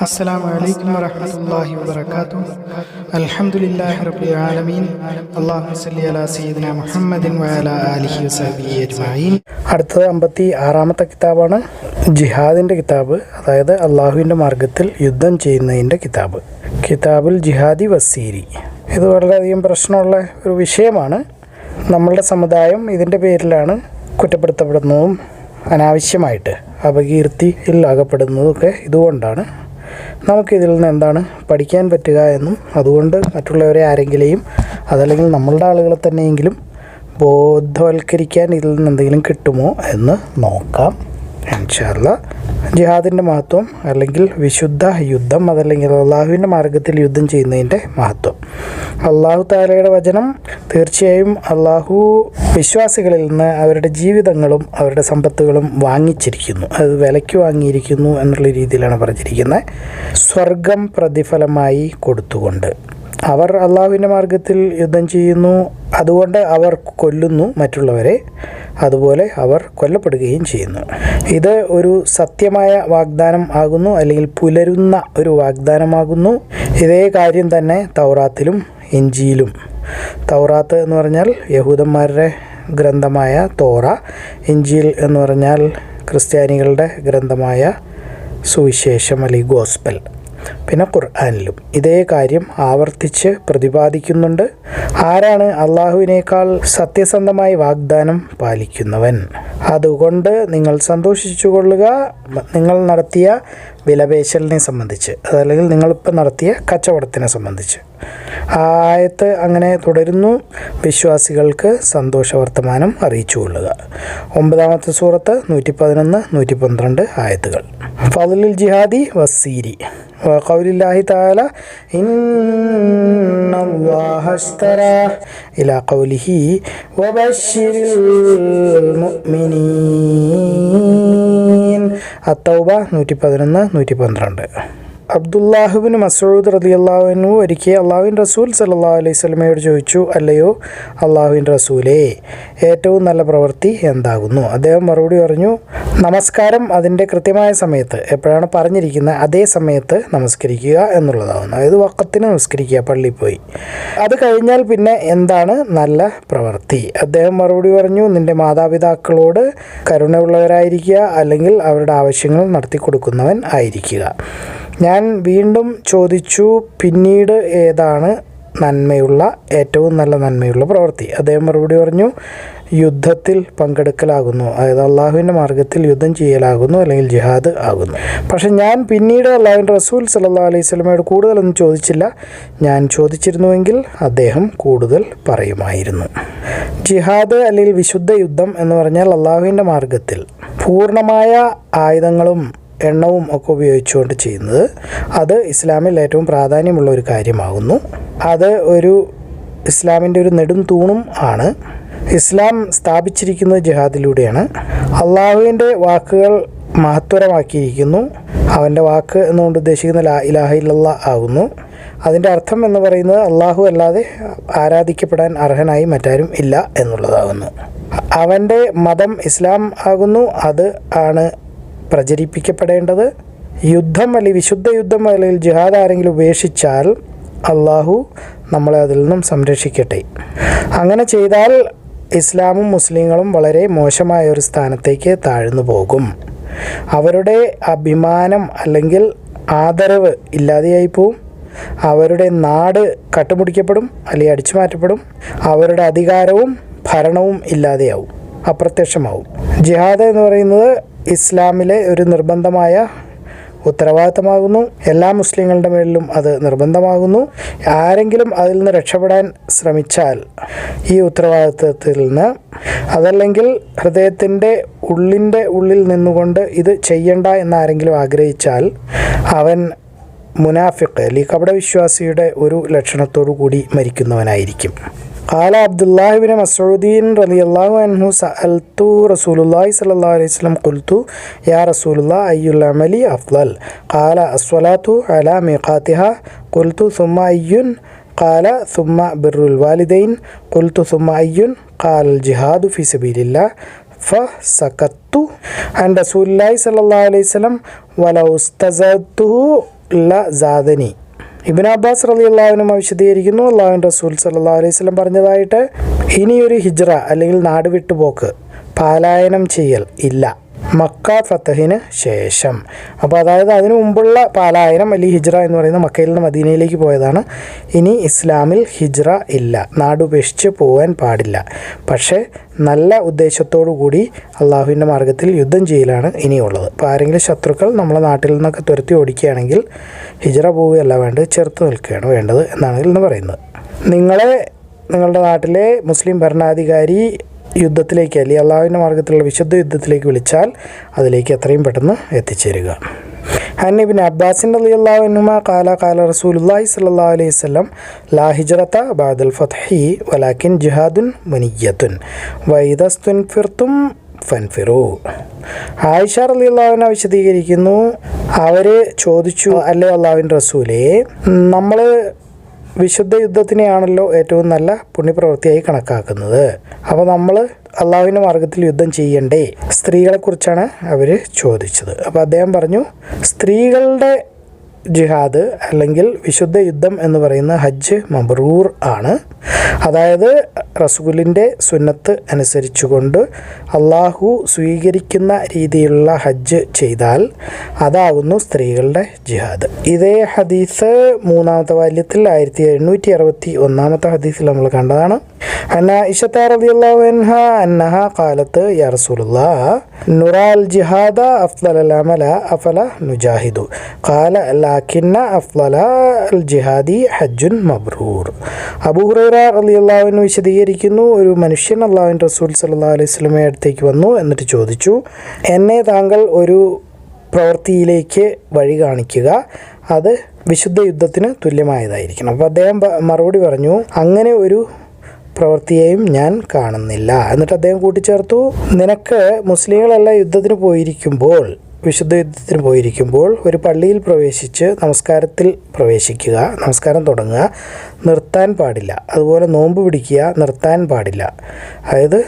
السلام عليكم ورحمة الله وبركاته الحمد لله رب العالمين اللهم صل على سيدنا محمد وعلى آله وصحبه أجمعين അടുത്തത് അമ്പത്തി ആറാമത്തെ കിതാബാണ് ജിഹാദിൻ്റെ കിതാബ് അതായത് അള്ളാഹുവിൻ്റെ മാർഗത്തിൽ യുദ്ധം ചെയ്യുന്നതിൻ്റെ കിതാബ് കിതാബുൽ ജിഹാദി വസീരി ഇത് വളരെയധികം പ്രശ്നമുള്ള ഒരു വിഷയമാണ് നമ്മളുടെ സമുദായം ഇതിൻ്റെ പേരിലാണ് കുറ്റപ്പെടുത്തപ്പെടുന്നതും അനാവശ്യമായിട്ട് അപകീർത്തിയിൽ അകപ്പെടുന്നതൊക്കെ ഇതുകൊണ്ടാണ് നമുക്കിതിൽ നിന്ന് എന്താണ് പഠിക്കാൻ പറ്റുക എന്നും അതുകൊണ്ട് മറ്റുള്ളവരെ ആരെങ്കിലെയും അതല്ലെങ്കിൽ നമ്മളുടെ ആളുകളെ തന്നെയെങ്കിലും ബോധവൽക്കരിക്കാൻ ഇതിൽ നിന്ന് എന്തെങ്കിലും കിട്ടുമോ എന്ന് നോക്കാം. ഇൻഷാല്ല ജിഹാദിന്റെ മഹത്വം അല്ലെങ്കിൽ വിശുദ്ധ യുദ്ധം അതല്ലെങ്കിൽ അള്ളാഹുവിന്റെ മാർഗത്തിൽ യുദ്ധം ചെയ്യുന്നതിന്റെ മഹത്വം. അള്ളാഹു താലയുടെ വചനം തീർച്ചയായും അള്ളാഹു വിശ്വാസികളിൽ നിന്ന് അവരുടെ ജീവിതങ്ങളും അവരുടെ സമ്പത്തുകളും വാങ്ങിച്ചിരിക്കുന്നു. അത് വിലയ്ക്ക് വാങ്ങിയിരിക്കുന്നു എന്നുള്ള രീതിയിലാണ് പറഞ്ഞിരിക്കുന്നത്. സ്വർഗം പ്രതിഫലമായി കൊടുത്തുകൊണ്ട്. അവർ അള്ളാഹുവിന്റെ മാർഗത്തിൽ യുദ്ധം ചെയ്യുന്നു. അതുകൊണ്ട് അവർ കൊല്ലുന്നു മറ്റുള്ളവരെ. അതുപോലെ അവർ കൊല്ലപ്പെടുകയും ചെയ്യുന്നു. ഇത് ഒരു സത്യമായ വാഗ്ദാനം ആകുന്നു അല്ലെങ്കിൽ പുലരുന്ന ഒരു വാഗ്ദാനമാകുന്നു. ഇതേ കാര്യം തന്നെ തൗറാത്തിലും ഇഞ്ചിയിലും തൗറാത്ത് എന്ന് പറഞ്ഞാൽ യഹൂദന്മാരുടെ ഗ്രന്ഥമായ തോറ. ഇഞ്ചിയിൽ എന്ന് പറഞ്ഞാൽ ക്രിസ്ത്യാനികളുടെ ഗ്രന്ഥമായ സുവിശേഷം അല്ലെങ്കിൽ ഗോസ്പൽ. പിന്നെ ഖുർആാനിലും ഇതേ കാര്യം ആവർത്തിച്ച് പ്രതിപാദിക്കുന്നുണ്ട്. ആരാണ് അള്ളാഹുവിനേക്കാൾ സത്യസന്ധമായി വാഗ്ദാനം പാലിക്കുന്നവൻ? അതുകൊണ്ട് നിങ്ങൾ സന്തോഷിച്ചു കൊള്ളുക നിങ്ങൾ നടത്തിയ വിലപേശലിനെ സംബന്ധിച്ച് അതല്ലെങ്കിൽ നിങ്ങളിപ്പോൾ നടത്തിയ കച്ചവടത്തിനെ സംബന്ധിച്ച്. ആയത്ത് അങ്ങനെ തുടരുന്നു. വിശ്വാസികൾക്ക് സന്തോഷ വർത്തമാനം അറിയിച്ചു കൊള്ളുക. ഒമ്പതാമത്തെ സൂറത്ത് നൂറ്റി പതിനൊന്ന് നൂറ്റി പന്ത്രണ്ട് ആയത്തുകൾ. ഫതുലിൽ ജിഹാദി വസീരി. قول الله تعالى إن الله اشترى إلى قوله وبشر المؤمنين التوبة 111 112 അബ്ദുല്ലാഹുബിൻ മസൂദ് റതി അള്ളാഹുവിനു ഒരിക്കൽ അള്ളാഹുവിൻ റസൂൽ സല്ലാ അലൈഹി സ്വലമയോട് ചോദിച്ചു അല്ലയോ അള്ളാഹുവിൻ റസൂലേ ഏറ്റവും നല്ല പ്രവൃത്തി എന്താകുന്നു? അദ്ദേഹം മറുപടി പറഞ്ഞു നമസ്കാരം അതിന്റെ കൃത്യമായ സമയത്ത് എപ്പോഴാണ് പറഞ്ഞിരിക്കുന്നത് അതേ സമയത്ത് നമസ്കരിക്കുക എന്നുള്ളതാകുന്നു അതായത് വക്കത്തിന് നമസ്കരിക്കുക പള്ളിയിൽ പോയി. അത് കഴിഞ്ഞാൽ പിന്നെ എന്താണ് നല്ല പ്രവൃത്തി? അദ്ദേഹം മറുപടി പറഞ്ഞു നിന്റെ മാതാപിതാക്കളോട് കരുണയുള്ളവരായിരിക്കുക അല്ലെങ്കിൽ അവരുടെ ആവശ്യങ്ങൾ നടത്തി കൊടുക്കുന്നവൻ ആയിരിക്കുക. ഞാൻ വീണ്ടും ചോദിച്ചു പിന്നീട് ഏതാണ് നന്മയുള്ള ഏറ്റവും നല്ല നന്മയുള്ള പ്രവൃത്തി? അദ്ദേഹം മറുപടി പറഞ്ഞു യുദ്ധത്തിൽ പങ്കെടുക്കലാകുന്നു. അതായത് അള്ളാഹുവിന്റെ മാർഗത്തിൽ യുദ്ധം ചെയ്യലാകുന്നു അല്ലെങ്കിൽ ജിഹാദ് ആകുന്നു. പക്ഷെ ഞാൻ പിന്നീട് അള്ളാഹുൻ റസൂൽ സല്ലാ അലൈഹി സ്വലമയോട് കൂടുതലൊന്നും ചോദിച്ചില്ല. ഞാൻ ചോദിച്ചിരുന്നുവെങ്കിൽ അദ്ദേഹം കൂടുതൽ പറയുമായിരുന്നു. ജിഹാദ് അല്ലെങ്കിൽ വിശുദ്ധ യുദ്ധം എന്ന് പറഞ്ഞാൽ അള്ളാഹുവിന്റെ മാർഗത്തിൽ പൂർണമായ ആയുധങ്ങളും എണ്ണവും ഒക്കെ ഉപയോഗിച്ചുകൊണ്ട് ചെയ്യുന്നത്. അത് ഇസ്ലാമിൽ ഏറ്റവും പ്രാധാന്യമുള്ള ഒരു കാര്യമാകുന്നു. അത് ഒരു ഇസ്ലാമിന്റെ ഒരു നെടും തൂണും ആണ്. ഇസ്ലാം സ്ഥാപിച്ചിരിക്കുന്നത് ജിഹാദിലൂടെയാണ്. അള്ളാഹുവിന്റെ വാക്കുകൾ മഹത്വരമാക്കിയിരിക്കുന്നു. അവന്റെ വാക്ക് എന്നുകൊണ്ട് ഉദ്ദേശിക്കുന്ന ലാ ഇലാഹ ഇല്ലല്ല ആകുന്നു. അതിന്റെ അർത്ഥം എന്ന് പറയുന്നത് അള്ളാഹു അല്ലാതെ ആരാധിക്കപ്പെടാൻ അർഹനായി മറ്റാരും ഇല്ല എന്നുള്ളതാകുന്നു. അവന്റെ മതം ഇസ്ലാം ആകുന്നു. അത് ആണ് പ്രചരിപ്പിക്കപ്പെടേണ്ടത്? യുദ്ധം അല്ലെങ്കിൽ വിശുദ്ധ യുദ്ധം അല്ലെങ്കിൽ ജിഹാദ് ആരെങ്കിലും ഉപേക്ഷിച്ചാൽ അള്ളാഹു നമ്മളെ അതിൽ നിന്നും സംരക്ഷിക്കട്ടെ. അങ്ങനെ ചെയ്താൽ ഇസ്ലാമും മുസ്ലിങ്ങളും വളരെ മോശമായ ഒരു സ്ഥാനത്തേക്ക് താഴ്ന്നു പോകും. അവരുടെ അഭിമാനം അല്ലെങ്കിൽ ആദരവ് ഇല്ലാതെയായി പോവും. അവരുടെ നാട് കട്ടുമുടിക്കപ്പെടും അല്ലെങ്കിൽ അടിച്ചു മാറ്റപ്പെടും അവരുടെ അധികാരവും ഭരണവും ഇല്ലാതെയാവും അപ്രത്യക്ഷമാവും. ജിഹാദ് എന്ന് പറയുന്നത് ഇസ്ലാമിലെ ഒരു നിർബന്ധമായ ഉത്തരവാദിത്തമാകുന്നു. എല്ലാ മുസ്ലിങ്ങളുടെ മേലിലും അത് നിർബന്ധമാകുന്നു. ആരെങ്കിലും അതിൽ നിന്ന് രക്ഷപ്പെടാൻ ശ്രമിച്ചാൽ ഈ ഉത്തരവാദിത്തത്തിൽ നിന്ന് അതല്ലെങ്കിൽ ഹൃദയത്തിന്റെ ഉള്ളിന്റെ ഉള്ളിൽ നിന്നുകൊണ്ട് ഇത് ചെയ്യണ്ട എന്ന് ആരെങ്കിലും ആഗ്രഹിച്ചാൽ അവൻ മുനാഫിഖ് അല്ലെങ്കിൽ കപടവിശ്വാസിയുടെ ഒരു ലക്ഷണത്തോടു കൂടി മരിക്കുന്നവനായിരിക്കും. قال عبد الله بن مسعود رضي الله عنه سألت رسول الله صلى الله عليه وسلم قلت يا رسول الله أي العمل أفضل قال الصلاة على ميقاتها قلت ثم أي قال ثم بر الوالدين قلت ثم أي قال الجهاد في سبيل الله فسكت عن رسول الله صلى الله عليه وسلم ولو استزدته لزادني ഇബിൻ അബ്ബാസ് റലി അള്ളാഹുവിനും വിശദീകരിക്കുന്നു. അള്ളാഹുൻ റസൂൽ സല്ലാ അലൈഹി സ്വലം പറഞ്ഞതായിട്ട് ഇനിയൊരു ഹിജ്റ അല്ലെങ്കിൽ നാട് വിട്ടുപോക്ക് പാലായനം ചെയ്യൽ ഇല്ല. മക്ക ഫത്തഹിന് ശേഷം. അപ്പോൾ അതായത് അതിനു മുമ്പുള്ള പാലായനം അല്ലെങ്കിൽ ഹിജ്റ എന്ന് പറയുന്ന മക്കയിൽ നിന്ന് മദീനയിലേക്ക് പോയതാണ്. ഇനി ഇസ്ലാമിൽ ഹിജ്റ ഇല്ല. നാടുപേക്ഷിച്ച് പോകാൻ പാടില്ല. പക്ഷേ നല്ല ഉദ്ദേശത്തോടു കൂടി അള്ളാഹുവിന്റെ മാർഗത്തിൽ യുദ്ധം ചെയ്യലാണ് ഇനിയുള്ളത്. അപ്പോൾ ആരെങ്കിലും ശത്രുക്കൾ നമ്മളെ നാട്ടിൽ നിന്നൊക്കെ തുരത്തി ഓടിക്കുകയാണെങ്കിൽ ഹിജ്റ പോവുകയല്ല വേണ്ടത് ചെറുത്ത് നിൽക്കുകയാണ് വേണ്ടത് എന്നാണ് ഇതിൽ നിന്ന് പറയുന്നത്. നിങ്ങളെ നിങ്ങളുടെ നാട്ടിലെ മുസ്ലിം ഭരണാധികാരി യുദ്ധത്തിലേക്ക് അല്ലെങ്കിൽ അള്ളാഹുവിന്റെ മാർഗത്തിലുള്ള വിശുദ്ധ യുദ്ധത്തിലേക്ക് വിളിച്ചാൽ അതിലേക്ക് എത്രയും പെട്ടെന്ന് എത്തിച്ചേരുക. ഹന്നിബിൻ അബ്ബാസിൻ അലി അള്ളാഹുനുമ കാല കാല റസൂലുല്ലാഹി സല്ലാ അലൈഹി സ്വലം ലാ ഹിജ്റത്ത ബാദുൽ ഫത്ഹി വലാക്കിൻ ജിഹാദുൻ മുനിയത്തുൻ വൈദസ്തുൻ ഫിർത്തും ഫൻഫിറു. ആയിഷ അലി അള്ളാഹുവിനെ വിശദീകരിക്കുന്നു അവർ ചോദിച്ചു അല്ലേ അള്ളാഹുവിൻ റസൂലേ നമ്മൾ വിശുദ്ധ യുദ്ധത്തിനെയാണല്ലോ ഏറ്റവും നല്ല പുണ്യപ്രവൃത്തിയായി കണക്കാക്കുന്നത്. അപ്പോൾ നമ്മൾ അള്ളാഹുവിന്റെ മാർഗത്തിൽ യുദ്ധം ചെയ്യണ്ടേ? സ്ത്രീകളെക്കുറിച്ചാണ് അവർ ചോദിച്ചത്. അപ്പോൾ അദ്ദേഹം പറഞ്ഞു സ്ത്രീകളുടെ ജിഹാദ് അല്ലെങ്കിൽ വിശുദ്ധ യുദ്ധം എന്ന് പറയുന്ന ഹജ്ജ് മബ്രൂർ ആണ്. അതായത് റസൂലിന്റെ സുന്നത്ത് അനുസരിച്ചുകൊണ്ട് അള്ളാഹു സ്വീകരിക്കുന്ന രീതിയിലുള്ള ഹജ്ജ് ചെയ്താൽ അതാകുന്നു സ്ത്രീകളുടെ ജിഹാദ്. ഇതേ ഹദീസ് മൂന്നാമത്തെ വാല്യത്തിൽ ആയിരത്തി എണ്ണൂറ്റി അറുപത്തി ഒന്നാമത്തെ ഹദീസിൽ നമ്മൾ കണ്ടതാണ്. അന്ന ഇഷത്ത ഖാലത്ത് യാ നുറാൽ ജിഹാദ അമല അഫല നുജാഹിദു. ഖാല ലാക്കിന്ന അഫ്ലല അൽ ജിഹാദി ഹജ്ജുൻ മബ്രൂർ അബൂ ഹുറൈറ റളിയല്ലാഹു അൻഹു വിശദീകരിക്കുന്നു. ഒരു മനുഷ്യൻ അള്ളാഹുവിൻ റസൂൽ സല്ലാ അലൈഹി വസല്ലമയുടെ അടുത്തേക്ക് വന്നു എന്നിട്ട് ചോദിച്ചു എന്നെ താങ്കൾ ഒരു പ്രവൃത്തിയിലേക്ക് വഴി കാണിക്കുക. അത് വിശുദ്ധ യുദ്ധത്തിന് തുല്യമായതായിരിക്കണം. അപ്പോൾ അദ്ദേഹം മറുപടി പറഞ്ഞു അങ്ങനെ ഒരു പ്രവൃത്തിയെയും ഞാൻ കാണുന്നില്ല. എന്നിട്ട് അദ്ദേഹം കൂട്ടിച്ചേർത്തു നിനക്ക് മുസ്ലിങ്ങളെല്ലാം യുദ്ധത്തിന് പോയിരിക്കുമ്പോൾ വിശുദ്ധ യുദ്ധത്തിന് പോയിരിക്കുമ്പോൾ ഒരു പള്ളിയിൽ പ്രവേശിച്ച് നമസ്കാരത്തിൽ പ്രവേശിക്കുക നമസ്കാരം തുടങ്ങുക നിർത്താൻ പാടില്ല. അതുപോലെ നോമ്പ് പിടിക്കുക നിർത്താൻ പാടില്ല. അതായത്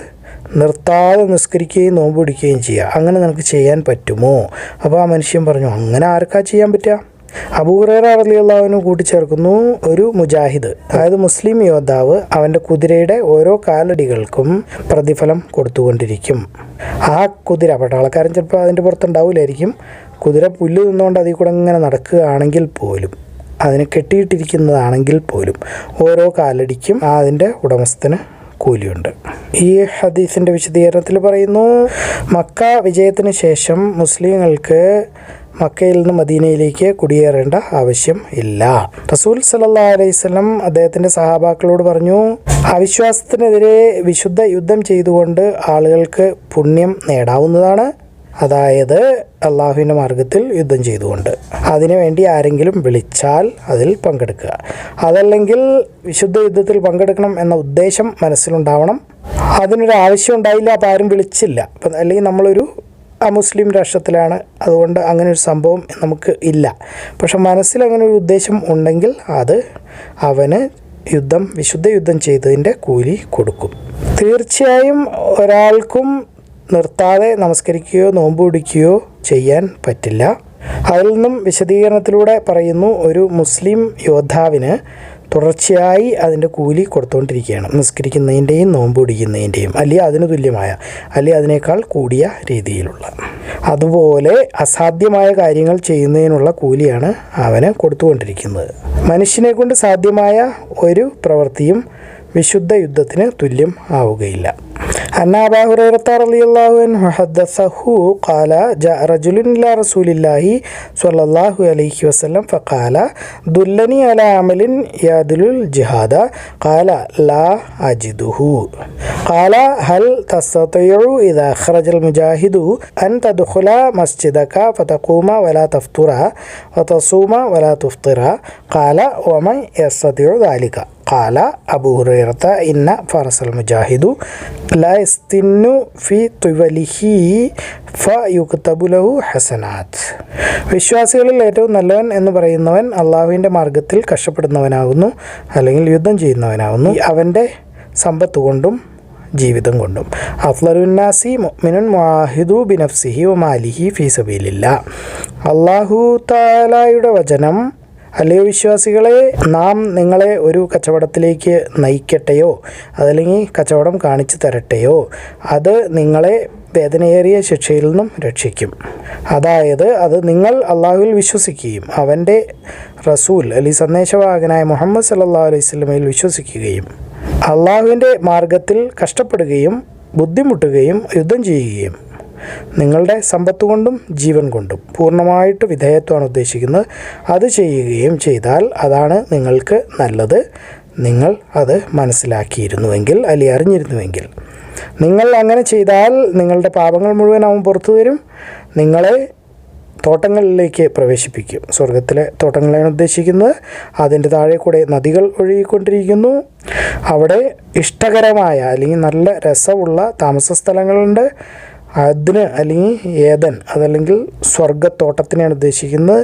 നിർത്താതെ നിസ്കരിക്കുകയും നോമ്പ് പിടിക്കുകയും ചെയ്യുക. അങ്ങനെ നിനക്ക് ചെയ്യാൻ പറ്റുമോ? അപ്പോൾ ആ മനുഷ്യൻ പറഞ്ഞു അങ്ങനെ ആർക്കാ ചെയ്യാൻ പറ്റുക? അബൂറേറ അലിയുള്ളവനും കൂട്ടിച്ചേർക്കുന്നു ഒരു മുജാഹിദ്. അതായത് മുസ്ലിം യോദ്ധാവ് അവന്റെ കുതിരയുടെ ഓരോ കാലടികൾക്കും പ്രതിഫലം കൊടുത്തുകൊണ്ടിരിക്കും. ആ കുതിര പട്ടാളക്കാരൻ ചിലപ്പോൾ അതിന്റെ പുറത്തുണ്ടാവില്ലായിരിക്കും കുതിര പുല്ല് നിന്നുകൊണ്ട് അതിൽ കൂടെ ഇങ്ങനെ നടക്കുകയാണെങ്കിൽ പോലും അതിന് കെട്ടിയിട്ടിരിക്കുന്നതാണെങ്കിൽ പോലും ഓരോ കാലടിക്കും അതിന്റെ ഉടമസ്ഥന് കൂലിയുണ്ട്. ഈ ഹദീസിന്റെ വിശദീകരണത്തിൽ പറയുന്നു മക്ക വിജയത്തിന് ശേഷം മുസ്ലിങ്ങൾക്ക് മക്കയിൽ നിന്ന് മദീനയിലേക്ക് കുടിയേറേണ്ട ആവശ്യം ഇല്ല. റസൂൽ സല്ലാ അലൈവല്ലം അദ്ദേഹത്തിന്റെ സഹാബാക്കളോട് പറഞ്ഞു അവിശ്വാസത്തിനെതിരെ വിശുദ്ധ യുദ്ധം ചെയ്തുകൊണ്ട് ആളുകൾക്ക് പുണ്യം നേടാവുന്നതാണ്. അതായത് അള്ളാഹുവിന്റെ മാർഗത്തിൽ യുദ്ധം ചെയ്തുകൊണ്ട്. അതിനുവേണ്ടി ആരെങ്കിലും വിളിച്ചാൽ അതിൽ പങ്കെടുക്കുക. അതല്ലെങ്കിൽ വിശുദ്ധ യുദ്ധത്തിൽ പങ്കെടുക്കണം എന്ന ഉദ്ദേശം മനസ്സിലുണ്ടാവണം. അതിനൊരു ആവശ്യം ഉണ്ടായില്ല അപ്പോൾ ആരും വിളിച്ചില്ല. അപ്പം അല്ലെങ്കിൽ നമ്മളൊരു അമുസ്ലിം രാഷ്ട്രത്തിലാണ്. അതുകൊണ്ട് അങ്ങനെ ഒരു സംഭവം നമുക്ക് ഇല്ല. പക്ഷെ മനസ്സിൽ അങ്ങനെ ഒരു ഉദ്ദേശം ഉണ്ടെങ്കിൽ അത് അവന് യുദ്ധം വിശുദ്ധ യുദ്ധം ചെയ്തതിന്റെ കൂലി കൊടുക്കും. തീർച്ചയായും ഒരാൾക്കും നിർത്താതെ നമസ്കരിക്കുകയോ നോമ്പ് പിടിക്കുകയോ ചെയ്യാൻ പറ്റില്ല. അതിൽ നിന്നും വിശദീകരണത്തിലൂടെ പറയുന്നു ഒരു മുസ്ലിം യോദ്ധാവിന് തുടർച്ചയായി അതിന്റെ കൂലി കൊടുത്തുകൊണ്ടിരിക്കുകയാണ് നിസ്കരിക്കുന്നതിന്റെയും നോമ്പ് പിടിക്കുന്നതിന്റെയും അല്ലെങ്കിൽ അതിന് തുല്യമായ അല്ലെങ്കിൽ അതിനേക്കാൾ കൂടിയ രീതിയിലുള്ള. അതുപോലെ അസാധ്യമായ കാര്യങ്ങൾ ചെയ്യുന്നതിനുള്ള കൂലിയാണ് അവന് കൊടുത്തുകൊണ്ടിരിക്കുന്നത്. മനുഷ്യനെ കൊണ്ട് സാധ്യമായ ഒരു പ്രവൃത്തിയും വിശുദ്ധ യുദ്ധത്തിന് തുല്യം ആവുകയില്ല. أن أبا هريرة رضي الله عنه حدثه قال جاء رجل إلى رسول الله صلى الله عليه وسلم فقال دلني على عمل يعدل الجهاد قال لا أجده قال هل تستطيع إذا خرج المجاهد أن تدخل مسجدك فتقوم ولا تفطر وتصوم ولا تفطر؟ قال ومن يستطيع ذلك കാല അബൂഹുറത്ത ഇന്ന ഫറസൽ മുജാഹിദു يستن ഫി തുവലിഹി فيكتب له حسنات. വിശ്വാസികളിൽ ഏറ്റവും നല്ലവൻ എന്ന് പറയുന്നവൻ അള്ളാഹുവിന്റെ മാർഗത്തിൽ കഷ്ടപ്പെടുന്നവനാകുന്നു അല്ലെങ്കിൽ യുദ്ധം ചെയ്യുന്നവനാകുന്നു. അവന്റെ സമ്പത്ത് കൊണ്ടും ജീവിതം കൊണ്ടും. അഫ്ലറുന്നാസി മിനുൻ മുആഹിദു ബിനഫ്സിഹി വമാലിഹി ഫീ സബീലില്ല. അല്ലാഹു താലായുടെ വചനം അല്ലയോ വിശ്വാസികളെ നാം നിങ്ങളെ ഒരു കച്ചവടത്തിലേക്ക് നയിക്കട്ടെയോ? അതല്ലെങ്കിൽ കച്ചവടം കാണിച്ചു തരട്ടെയോ? അത് നിങ്ങളെ വേദനയേറിയ ശിക്ഷയിൽ നിന്നും രക്ഷിക്കും. അതായത് അത് നിങ്ങൾ അള്ളാഹുവിൽ വിശ്വസിക്കുകയും അവന്റെ റസൂൽ അലി സന്ദേശവാഹകനായ മുഹമ്മദ് സല്ലാ അലൈഹി സ്വലമയിൽ വിശ്വസിക്കുകയും അള്ളാഹുവിന്റെ മാർഗത്തിൽ കഷ്ടപ്പെടുകയും ബുദ്ധിമുട്ടുകയും യുദ്ധം ചെയ്യുകയും നിങ്ങളുടെ സമ്പത്ത് കൊണ്ടും ജീവൻ കൊണ്ടും പൂർണമായിട്ട് വിധേയത്വമാണ് ഉദ്ദേശിക്കുന്നത്. അത് ചെയ്യുകയും ചെയ്താൽ അതാണ് നിങ്ങൾക്ക് നല്ലത്. നിങ്ങൾ അത് മനസ്സിലാക്കിയിരുന്നുവെങ്കിൽ അല്ലെങ്കിൽ അറിഞ്ഞിരുന്നുവെങ്കിൽ. നിങ്ങൾ അങ്ങനെ ചെയ്താൽ നിങ്ങളുടെ പാപങ്ങൾ മുഴുവൻ അവൻ പുറത്തു തരും. നിങ്ങളെ തോട്ടങ്ങളിലേക്ക് പ്രവേശിപ്പിക്കും. സ്വർഗത്തിലെ തോട്ടങ്ങളെയാണ് ഉദ്ദേശിക്കുന്നത്. അതിന്റെ താഴെ കൂടെ നദികൾ ഒഴുകിക്കൊണ്ടിരിക്കുന്നു. അവിടെ ഇഷ്ടകരമായ അല്ലെങ്കിൽ നല്ല രസമുള്ള താമസ സ്ഥലങ്ങളുണ്ട്. അതിന് അല്ലെങ്കിൽ ഏതൻ അതല്ലെങ്കിൽ സ്വർഗത്തോട്ടത്തിനെയാണ് ഉദ്ദേശിക്കുന്നത്.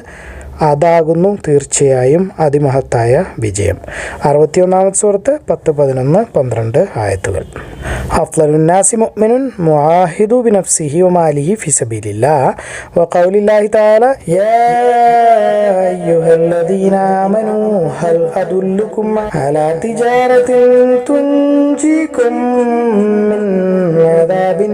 അതാകുന്നു തീർച്ചയായും അതിമഹത്തായ വിജയം. അറുപത്തിയൊന്നാമത് സുഹൃത്ത് പത്ത് പതിനൊന്ന് പന്ത്രണ്ട് ആയത്തുകൾ. അഫ്ലലുന്നാസി മുഅ്മിനുൻ മുആഹിദു ബിനഫ്സിഹി വമാലിഹി വഖൗലില്ലാഹി തആല യാ അയ്യുഹല്ലദീന ആമനൂ ഹൽ മിൻ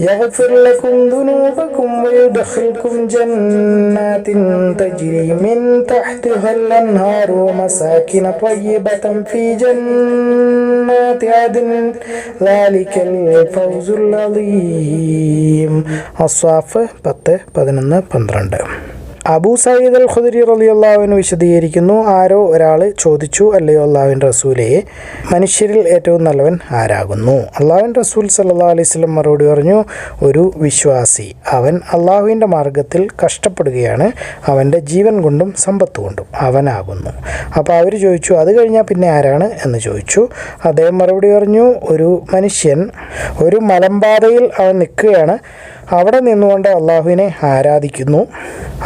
يغفر لكم ذنوبكم ويدخلكم جنات تجري من تحتها الأنهار ومساكن طيبة في جنات عدن ذلك الفوز العظيم الصافة 10 11 12 അബൂ സയ്യിദ് അൽ ഖുദരി റലി അള്ളാഹുവിന് വിശദീകരിക്കുന്നു ആരോ ഒരാൾ ചോദിച്ചു അല്ലയോ അള്ളാഹുവിൻ റസൂലെ മനുഷ്യരിൽ ഏറ്റവും നല്ലവൻ ആരാകുന്നു? അള്ളാഹുവിൻ റസൂൽ സല്ലാ വസല്ലം മറുപടി പറഞ്ഞു ഒരു വിശ്വാസി. അവൻ അള്ളാഹുവിന്റെ മാർഗത്തിൽ കഷ്ടപ്പെടുകയാണ്. അവന്റെ ജീവൻ കൊണ്ടും സമ്പത്ത് കൊണ്ടും അവനാകുന്നു. അപ്പോൾ അവർ ചോദിച്ചു അത് കഴിഞ്ഞാൽ പിന്നെ ആരാണ്? എന്ന് ചോദിച്ചു. അദ്ദേഹം മറുപടി പറഞ്ഞു ഒരു മനുഷ്യൻ ഒരു മലമ്പാതയിൽ അവൻ നിൽക്കുകയാണ്. അവിടെ നിന്നുകൊണ്ട് അള്ളാഹുവിനെ ആരാധിക്കുന്നു.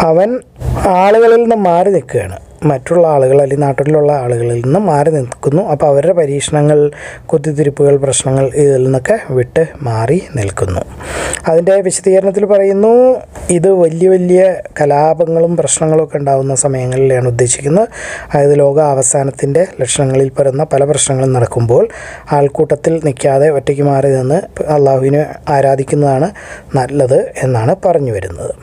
അവൻ ആളുകളിൽ നിന്ന് മാറി നിൽക്കുകയാണ്. മറ്റുള്ള ആളുകൾ അല്ലെങ്കിൽ നാട്ടിലുള്ള ആളുകളിൽ നിന്ന് മാറി നിൽക്കുന്നു. അപ്പോൾ അവരുടെ പരീക്ഷണങ്ങൾ കുത്തിത്തിരിപ്പുകൾ പ്രശ്നങ്ങൾ ഇതിൽ നിന്നൊക്കെ വിട്ട് മാറി നിൽക്കുന്നു. അതിന്റെ വിശദീകരണത്തിൽ പറയുന്നു ഇത് വലിയ വലിയ കലാപങ്ങളും പ്രശ്നങ്ങളും ഒക്കെ ഉണ്ടാകുന്ന സമയങ്ങളിലാണ് ഉദ്ദേശിക്കുന്നത്. അതായത് ലോക അവസാനത്തിന്റെ ലക്ഷണങ്ങളിൽ പരുന്ന പല പ്രശ്നങ്ങളും നടക്കുമ്പോൾ ആൾക്കൂട്ടത്തിൽ നിൽക്കാതെ ഒറ്റയ്ക്ക് മാറി നിന്ന് അള്ളാഹുവിനെ ആരാധിക്കുന്നതാണ് നല്ലത് എന്നാണ് പറഞ്ഞു വരുന്നത്.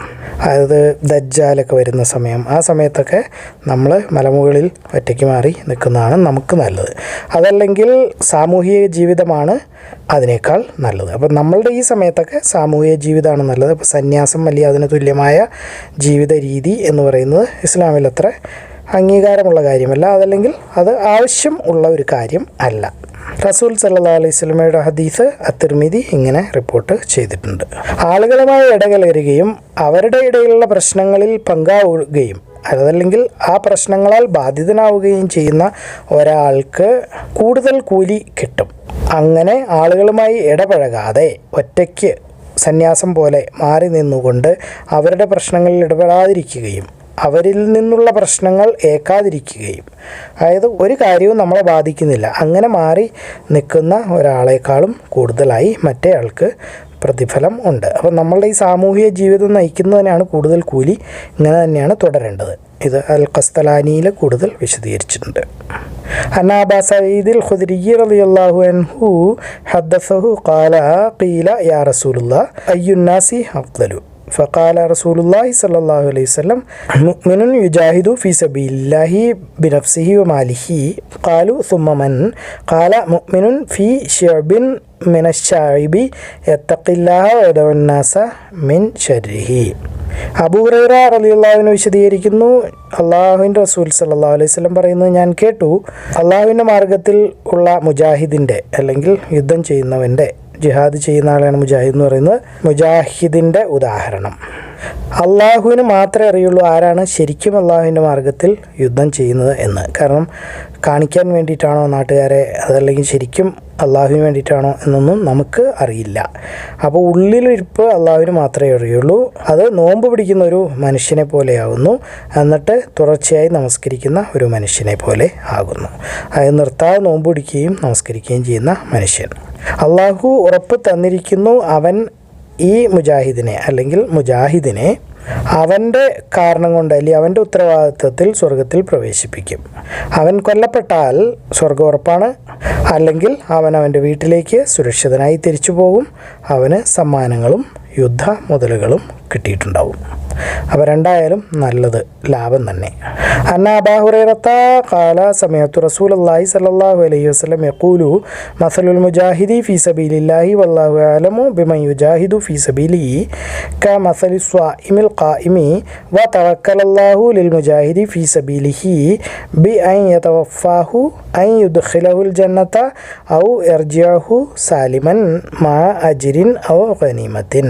അതായത് ദജ്ജാലൊക്കെ വരുന്ന സമയം ആ സമയത്തൊക്കെ നമ്മൾ മലമുകളിൽ ഒറ്റയ്ക്ക് മാറി നിൽക്കുന്നതാണ് നമുക്ക് നല്ലത്. അതല്ലെങ്കിൽ സാമൂഹിക ജീവിതമാണ് അതിനേക്കാൾ നല്ലത്. അപ്പം നമ്മളുടെ ഈ സമയത്തൊക്കെ സാമൂഹിക ജീവിതമാണ് നല്ലത്. അപ്പോൾ സന്യാസം വലിയ അതിന് തുല്യമായ ജീവിത രീതി എന്ന് പറയുന്നത് ഇസ്ലാമിൽ അത്ര അംഗീകാരമുള്ള കാര്യമല്ല. അതല്ലെങ്കിൽ അത് ആവശ്യം ഉള്ള ഒരു കാര്യം അല്ല. റസൂൽ സല്ലാ അലൈഹി സ്വലമയുടെ ഹദീസ് അത്തിർമിതി ഇങ്ങനെ റിപ്പോർട്ട് ചെയ്തിട്ടുണ്ട്. ആളുകളുമായി ഇടകലരുകയും അവരുടെ ഇടയിലുള്ള പ്രശ്നങ്ങളിൽ പങ്കാവുകയും അതല്ലെങ്കിൽ ആ പ്രശ്നങ്ങളാൽ ബാധിതനാവുകയും ചെയ്യുന്ന ഒരാൾക്ക് കൂടുതൽ കൂലി കിട്ടും. അങ്ങനെ ആളുകളുമായി ഇടപഴകാതെ ഒറ്റയ്ക്ക് സന്യാസം പോലെ മാറി നിന്നുകൊണ്ട് അവരുടെ പ്രശ്നങ്ങളിൽ ഇടപെടാതിരിക്കുകയും അവരിൽ നിന്നുള്ള പ്രശ്നങ്ങൾ ഏക്കാതിരിക്കുകയും അതായത് ഒരു കാര്യവും നമ്മളെ ബാധിക്കുന്നില്ല. അങ്ങനെ മാറി നിൽക്കുന്ന ഒരാളെക്കാളും കൂടുതലായി മറ്റേ ആൾക്ക് പ്രതിഫലം ഉണ്ട്. അപ്പോൾ നമ്മളുടെ ഈ സാമൂഹിക ജീവിതം നയിക്കുന്നതിനാണ് കൂടുതൽ കൂലി ഇങ്ങനെ തന്നെയാണ് തുടരേണ്ടത്. ഇത് അൽ ഖസ്തലാനിയിൽ കൂടുതൽ വിശദീകരിച്ചിട്ടുണ്ട്. അന്നാബ സയ്യിദിൽ ഖുദ്രി റളിയല്ലാഹു അൻഹു ഹദ്ദസഹു ഖാല ഖീല യാ റസൂലുള്ളാഹ് അയ്യുന്നാസി അഫ്ദലു. ഫഖാല റസൂലുല്ലാഹി സല്ലല്ലാഹു അലൈഹി വസല്ലം മുഅ്മിനുൻ യുജാഹിദു ഫീ സബീലില്ലാഹി ബിനഫ്സിഹി വമാലിഹി ഖാലു സുമ്മ മൻ ഖാല മുഅ്മിനുൻ ഫീ ശിഅബിൻ മിനശ്ശാഇബി യത്തഖില്ലാഹ വയദഉന്നാസ മിൻ ശർരിഹി അബൂറൈറ റലിയുള്ളാവിന് വിശദീകരിക്കുന്നു. അള്ളാഹുവിന്റെ റസൂൽ സല്ലാ അലൈവല്ലം പറയുന്നത് ഞാൻ കേട്ടു. അള്ളാഹുവിന്റെ മാർഗത്തിൽ ഉള്ള മുജാഹിദിന്റെ അല്ലെങ്കിൽ യുദ്ധം ചെയ്യുന്നവന്റെ ജിഹാദ് ചെയ്യുന്ന ആളെയാണ് മുജാഹിദ് എന്ന് പറയുന്നത്. മുജാഹിദിന്റെ ഉദാഹരണം. അള്ളാഹുവിന് മാത്രമേ അറിയുള്ളൂ ആരാണ് ശരിക്കും അള്ളാഹുവിന്റെ മാർഗത്തിൽ യുദ്ധം ചെയ്യുന്നത് എന്ന്. കാരണം കാണിക്കാൻ വേണ്ടിയിട്ടാണോ നാട്ടുകാരെ അതല്ലെങ്കിൽ ശരിക്കും അള്ളാഹുവിന് വേണ്ടിയിട്ടാണോ എന്നൊന്നും നമുക്ക് അറിയില്ല. അപ്പോൾ ഉള്ളിലിരിപ്പ് അള്ളാഹുവിന് മാത്രമേ അറിയുള്ളൂ. അത് നോമ്പ് പിടിക്കുന്ന ഒരു മനുഷ്യനെ പോലെയാകുന്നു എന്നിട്ട് തുടർച്ചയായി നമസ്കരിക്കുന്ന ഒരു മനുഷ്യനെ പോലെ ആകുന്നു. അത് നിർത്താതെ നോമ്പ് പിടിക്കുകയും നമസ്കരിക്കുകയും ചെയ്യുന്ന മനുഷ്യൻ. അള്ളാഹു ഉറപ്പ് തന്നിരിക്കുന്നു അവൻ ഈ മുജാഹിദിനെ അല്ലെങ്കിൽ മുജാഹിദിനെ അവന്റെ കാരണം കൊണ്ട് അല്ലെങ്കിൽ അവന്റെ ഉത്തരവാദിത്വത്തിൽ സ്വർഗത്തിൽ പ്രവേശിപ്പിക്കും. അവൻ കൊല്ലപ്പെട്ടാൽ സ്വർഗം ഉറപ്പാണ്. അല്ലെങ്കിൽ അവൻ അവന്റെ വീട്ടിലേക്ക് സുരക്ഷിതനായി തിരിച്ചു പോകും അവന് സമ്മാനങ്ങളും യുദ്ധ മുതലുകളും കിട്ടിയിട്ടുണ്ടാവും. അപ്പോൾ രണ്ടായാലും നല്ലത് ലാഭം തന്നെ. അന്നാബാഹുറത്ത കാല സമയത്തു റസൂൽ അള്ളാഹി സല്ലാഹു അലൈഹി വസ്ലം യക്കൂലു മസലുൽ മുജാഹിദി ഫി സബീലില്ലാഹി വല്ലാഹു ആലമു ബിമൻ യുജാഹിദു ഫി സബീലി ക മസലി സ്വാഇമിൽ ഖായിമി വ തവക്കലല്ലാഹു ലിൽ മുജാഹിദി ഫി സബീലിഹി ബി ഐ യതവഫാഹു ഐ യുദ്ഖിലഹുൽ ജന്നത്ത ഔ എർജിയാഹു സാലിമൻ മാ അജിരിൻ ഔ ഗനീമത്തിൻ.